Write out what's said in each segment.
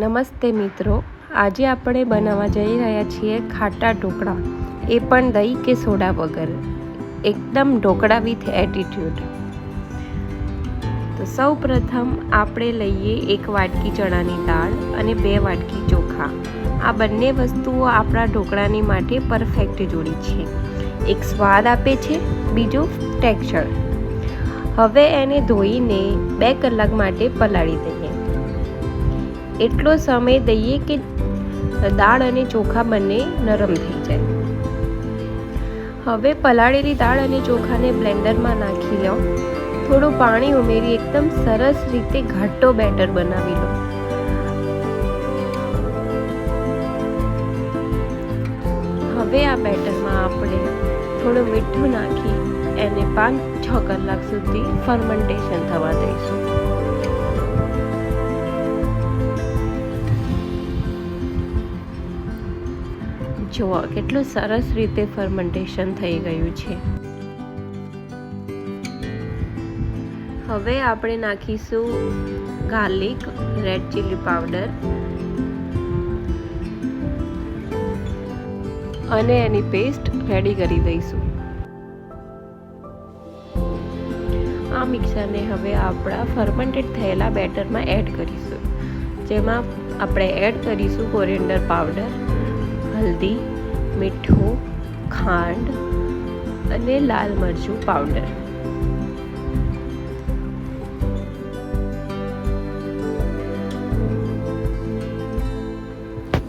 નમસ્તે મિત્રો. આજે આપણે બનાવવા જઈ રહ્યા છીએ ખાટા ઢોકળા. એ પણ દહીં કે સોડા વગર. એકદમ ઢોકળા વિથ એટીટ્યુડ તો સૌ પ્રથમ આપણે લઈએ એક વાટકી ચણાની દાળ અને બે વાટકી ચોખા. આ બંને વસ્તુઓ આપણા ઢોકળાની માટે પરફેક્ટ જોડી છે. એક સ્વાદ આપે છે, બીજો ટેક્સચર હવે એને ધોઈને બે કલાક માટે પલાળી દઈએ. એટલો સમય દઈએ કે દાળ અને ચોખા બંને નરમ થઈ જાય. હવે પલાળેલી દાળ અને ચોખાને બ્લેન્ડરમાં નાખી લો. થોડું પાણી ઉમેરી એકદમ સરસ રીતે ઘાટો બેટર બનાવી લો. હવે આ બેટરમાં આપણે થોડું મીઠું નાખી, એને પાંચ છ કલાક સુધી ફર્મેન્ટેશન થવા દઈશું. જુઓ, કેટલું સરસ રીતે ફર્મેન્ટેશન થઈ ગયું છે. હવે આપણે નાખીશું ગાર્લિક રેડ ચીલી પાવડર અને એની પેસ્ટ રેડી કરી દઈશું. આ મિક્સરને હવે આપણા ફર્મેન્ટેડ થયેલા બેટરમાં એડ કરીશું. જેમાં આપણે એડ કરીશું કોરિએન્ડર પાવડર હલ્દી, મીઠું, ખાંડ અને લાલ મરચું પાવડર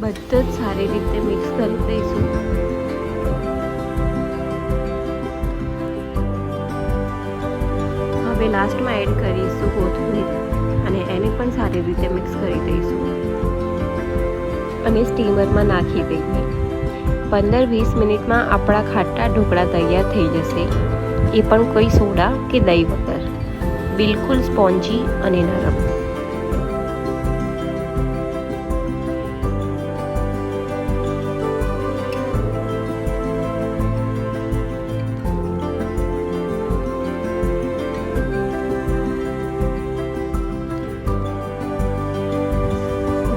બધું જ સારી રીતે મિક્સ કરી દઈશું. હવે લાસ્ટમાં એડ કરીશું કોથમીર અને એને પણ સારી રીતે મિક્સ કરી દઈશું. અને સ્ટીમરમાં નાખી દઈએ. પંદર વીસ મિનિટમાં આપણા ખાટા ઢોકળા તૈયાર થઈ જશે. એ પણ કોઈ સોડા કે દહીં વગર. બિલકુલ સ્પોન્જી અને નરમ.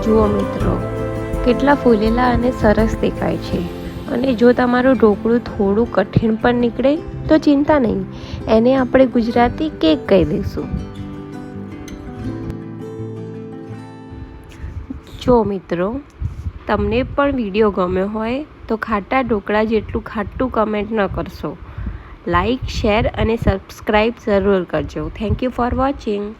જુઓ મિત્રો કેટલા ફૂલેલા અને સરસ દેખાય છે. અને જો તમારું ઢોકળું થોડું કઠિન પણ નીકળે, તો ચિંતા નહીં. એને આપણે ગુજરાતી કેક કહી દઈશું. જો મિત્રો, તમને પણ વીડિયો ગમ્યો હોય, તો ખાટા ઢોકળા જેટલું ખાટું કમેન્ટ ન કરશો. લાઈક શેર અને સબસ્ક્રાઈબ જરૂર કરજો. Thank you for watching